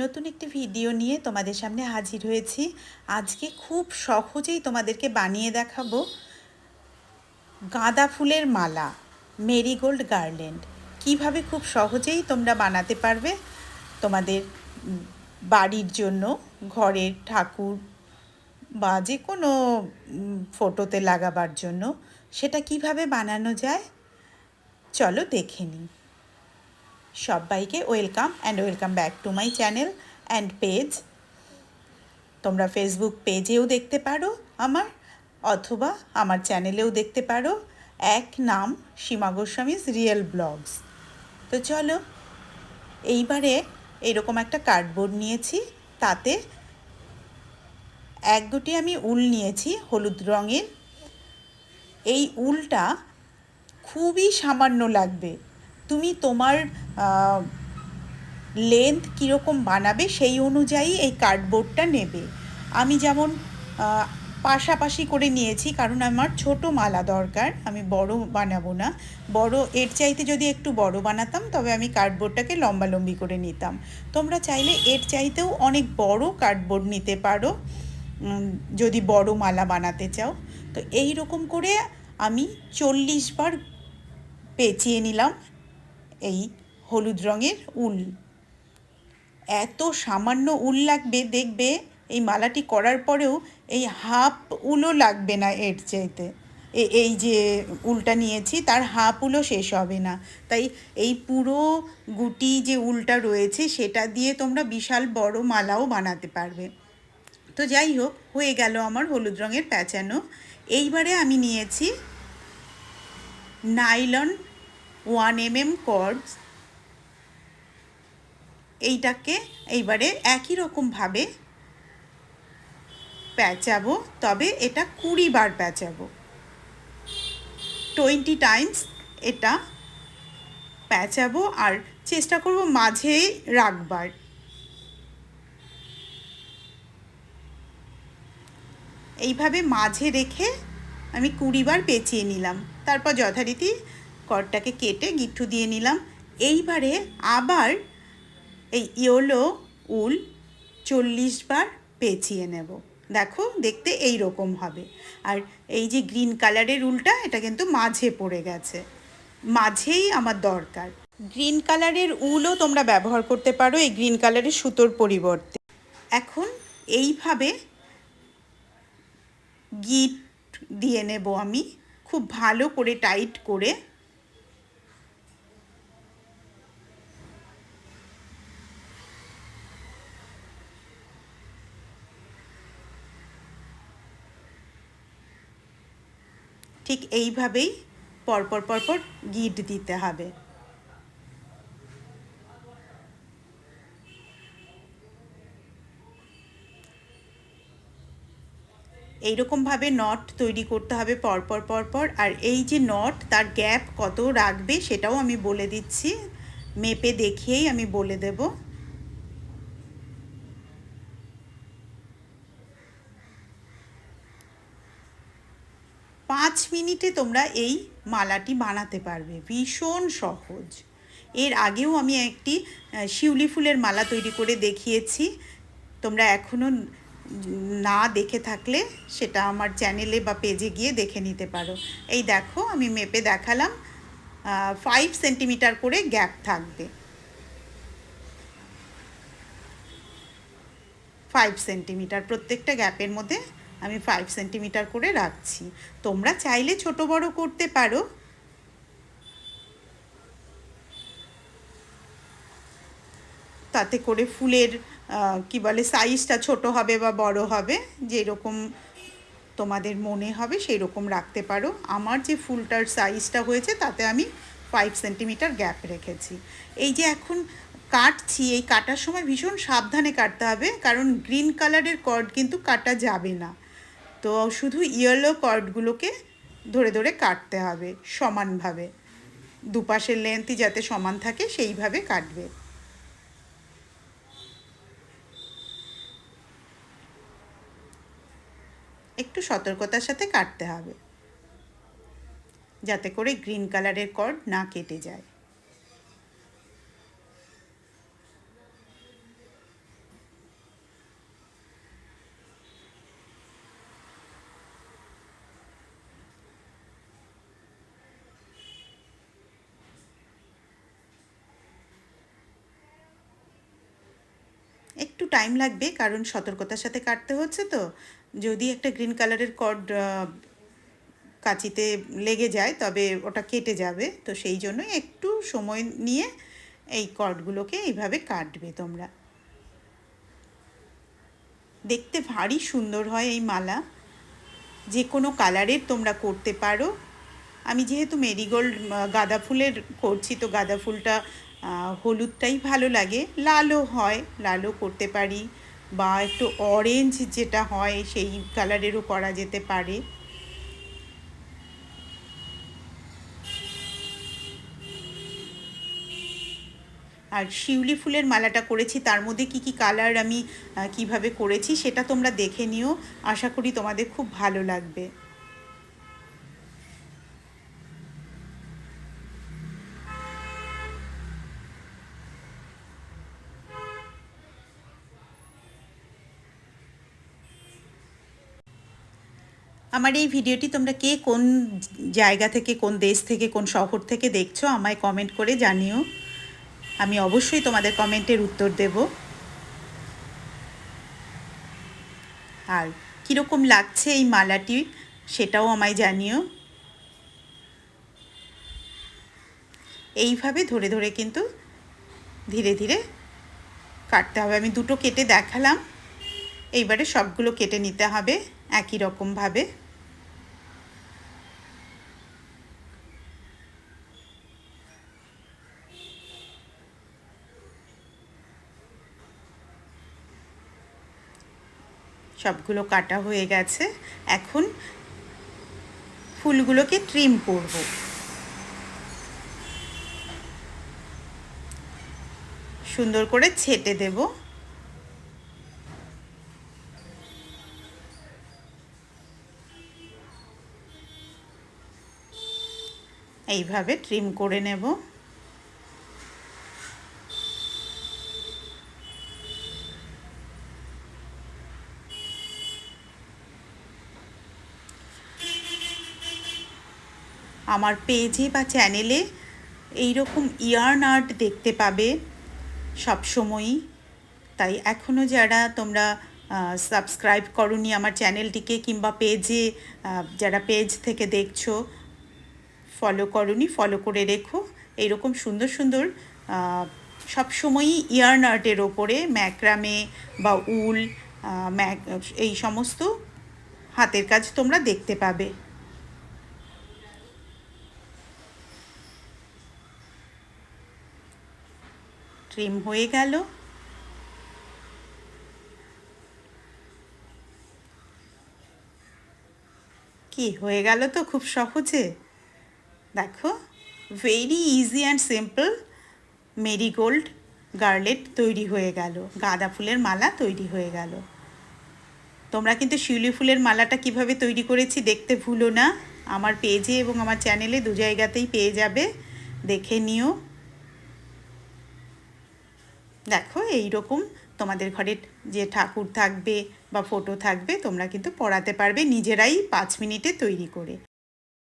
নতুন একটি ভিডিও নিয়ে তোমাদের সামনে হাজির হয়েছি। আজকে খুব সহজেই তোমাদেরকে বানিয়ে দেখাবো গাঁদা ফুলের মালা, মেরিগোল্ড গার্ল্যান্ড কীভাবে খুব সহজেই তোমরা বানাতে পারবে তোমাদের বাড়ির জন্য, ঘরের ঠাকুর বা যে কোনো ফটোতে লাগাবার জন্য, সেটা কীভাবে বানানো যায়, চলো দেখে নিই। সবাইকে welcome and welcome back to my channel and page. তোমরা ফেসবুক পেজেও দেখতে পারো আমার, অথবা আমার চ্যানেলেও দেখতে পারো। এক নাম সীমা গোস্বামীজ রিয়েল ব্লগস। তো চলো, এইবারে এরকম একটা কার্ডবোর্ড নিয়েছি, তাতে এক গুটি আমি উল নিয়েছি, হলুদ রঙের। এই উলটা খুবই সামান্য লাগবে। তুমি তোমার লেন্থ কীরকম বানাবে সেই অনুযায়ী এই কার্ডবোর্ডটা নেবে। আমি যেমন পাশাপাশি করে নিয়েছি, কারণ আমার ছোট মালা দরকার, আমি বড় বানাবো না। বড়, এর চাইতে যদি একটু বড় বানাতাম, তবে আমি কার্ডবোর্ডটাকে লম্বালম্বি করে নিতাম। তোমরা চাইলে এর চাইতেও অনেক বড় কার্ডবোর্ড নিতে পারো যদি বড় মালা বানাতে চাও। তো এই রকম করে আমি চল্লিশ বার পেঁচিয়ে নিলাম। এই হলুদ রঙের উল। এত সামান্য উল লাগবে, দেখবে এই মালাটি করার পরেও এই হাফ উলও লাগবে না এর চাইতে। এই যে উলটা নিয়েছি, তার হাফ উলও শেষ হবে না। তাই এই পুরো গুটি যে উলটা রয়েছে, সেটা দিয়ে তোমরা বিশাল বড় মালাও বানাতে পারবে। তো যাই হোক, হয়ে গেল আমার হলুদ রঙের প্যাঁচানো। এইবারে আমি নিয়েছি nylon one M M cords, এইটাকে এইবারে একই রকমভাবে প্যাঁচাবো, তবে এটা কুড়ি বার প্যাঁচাবো। টোয়েন্টি টাইমস এটা প্যাঁচাবো আর চেষ্টা করব মাঝে রাখবার। এইভাবে মাঝে রেখে আমি কুড়ি বার পেঁচিয়ে নিলাম। তারপর যথারীতি কড়টাকে কেটে গিট্টু দিয়ে নিলাম। এইবারে আবার এই ইয়োলো উল চল্লিশ বার পেঁচিয়ে নেব। দেখো, দেখতে এই রকম হবে। আর এই যে গ্রিন কালারের উলটা, এটা কিন্তু মাঝে পড়ে গেছে। মাঝেই আমার দরকার। গ্রিন কালারের উলও তোমরা ব্যবহার করতে পারো এই গ্রিন কালারের সুতোর পরিবর্তে। এখন এইভাবে গিট দিয়ে নেব আমি। খুব ভালো করে টাইট করে ঠিক এইভাবেই পরপর পরপর গিট দিতে হবে। এইরকমভাবে নট তৈরি করতে হবে পরপর পরপর, আর এই যে নট তার গ্যাপ কত রাখবে সেটাও আমি বলে দিচ্ছি। মেপে দেখিয়েই আমি বলে দেব। পাঁচ মিনিটে তোমরা এই মালাটি বানাতে পারবে। ভীষণ সহজ। এর আগেও আমি একটি শিউলি ফুলের মালা তৈরি করে দেখিয়েছি। তোমরা এখনও না দেখে থাকলে সেটা আমার চ্যানেলে বা পেজে গিয়ে দেখে নিতে পারো। এই দেখো, আমি মেপে দেখালাম ফাইভ সেন্টিমিটার করে গ্যাপ থাকবে। ফাইভ সেন্টিমিটার প্রত্যেকটা গ্যাপের মধ্যে আমি ফাইভ সেন্টিমিটার করে রাখছি। তোমরা চাইলে ছোট বড় করতে পারো। তাতে করে ফুলের কি বলে সাইজটা ছোট হবে বা বড় হবে, যেরকম তোমাদের মনে হবে সেই রকম রাখতে পারো। আমার যে ফুলটার সাইজটা হয়েছে, তাতে আমি ফাইভ সেন্টিমিটার গ্যাপ রেখেছি। এই যে এখন কাটছি, এই কাটার সময় ভীষণ সাবধানে কাটতে হবে, কারণ গ্রিন কালারের কর্ড কিন্তু কাটা যাবে না। তো শুধু ইয়েলো কর্ডগুলোকে ধরে ধরে কাটতে হবে সমানভাবে। দুপাশের লেন্থই যাতে সমান থাকে সেইভাবে কাটবে। একটু সতর্কতার সাথে কাটতে হবে। যাতে করে গ্রিন কালারের কর্ড না কেটে যায়। একটু টাইম লাগবে, কারণ সতর্কতার সাথে কাটতে হচ্ছে তো। যদি একটা গ্রিন কালারের কর্ড কাঁচিতে লেগে যায়, তবে ওটা কেটে যাবে। তো সেই জন্যই একটু সময় নিয়ে এই কর্ডগুলোকে এইভাবে কাটবে তোমরা। দেখতে ভারী সুন্দর হয় এই মালা। যে কোনো কালারের তোমরা করতে পারো। আমি যেহেতু মেরিগোল্ড গাঁদা ফুলের করছি, তো গাঁদা ফুলটা হলুদটাই ভালো লাগে। লালও হয়, লালও করতে পারি। বা একটু অরেঞ্জ যেটা হয়, সেই কালারেরও করা যেতে পারে। আর শিউলি ফুলের মালাটা করেছি, তার মধ্যে কি কি কালার আমি কীভাবে করেছি, সেটা তোমরা দেখে নিও। আশা করি তোমাদের খুব ভালো লাগবে। আমার এই ভিডিওটি তোমরা কে কোন জায়গা থেকে, কোন দেশ থেকে, কোন শহর থেকে দেখছ, আমায় কমেন্ট করে জানিও। আমি অবশ্যই তোমাদের কমেন্টের উত্তর দেব। আর কীরকম লাগছে এই মালাটি, সেটাও আমায় জানিও। এইভাবে ধরে ধরে কিন্তু ধীরে ধীরে কাটতে হবে। আমি দুটো কেটে দেখালাম। এইবারে সবগুলো কেটে নিতে হবে একই রকমভাবে। সবগুলো কাটা হয়ে গেছে। এখন ফুলগুলোকে ট্রিম করব। সুন্দর করে ছেটে দেব। এইভাবে ট্রিম করে নেব। আমার পেজে বা চ্যানেলে এই রকম ইয়ার্ন আর্ট দেখতে পাবে সব সময়ই তাই এখনও যারা তোমরা সাবস্ক্রাইব করনি আমার চ্যানেলটিকে কিংবা পেজে যারা পেজ থেকে দেখছ ফলো করনি ফলো করে রেখো। এইরকম সুন্দর সুন্দর সব সময়ই ইয়ার্ন আর্টের ওপরে ম্যাক্রামে বা উল ম্যাক, এই সমস্ত হাতের কাজ তোমরা দেখতে পাবে। ট্রিম হয়ে গেল। কি হয়ে গেল তো খুব সহজে? দেখো very easy and simple marigold garland তৈরি হয়ে গেল, গাঁদা ফুলের মালা তৈরি হয়ে গেল। তোমরা কিন্তু শিউলি ফুলের মালাটা কীভাবে তৈরি করেছি দেখতে ভুলো না। আমার পেজে এবং আমার চ্যানেলে দু জায়গাতেই পেয়ে যাবে, দেখে নিও। দেখো এই রকম তোমাদের ঘরের যে ঠাকুর থাকবে বা ফটো থাকবে, তোমরা কিন্তু পড়াতে পারবে নিজেরাই পাঁচ মিনিটে তৈরি করে।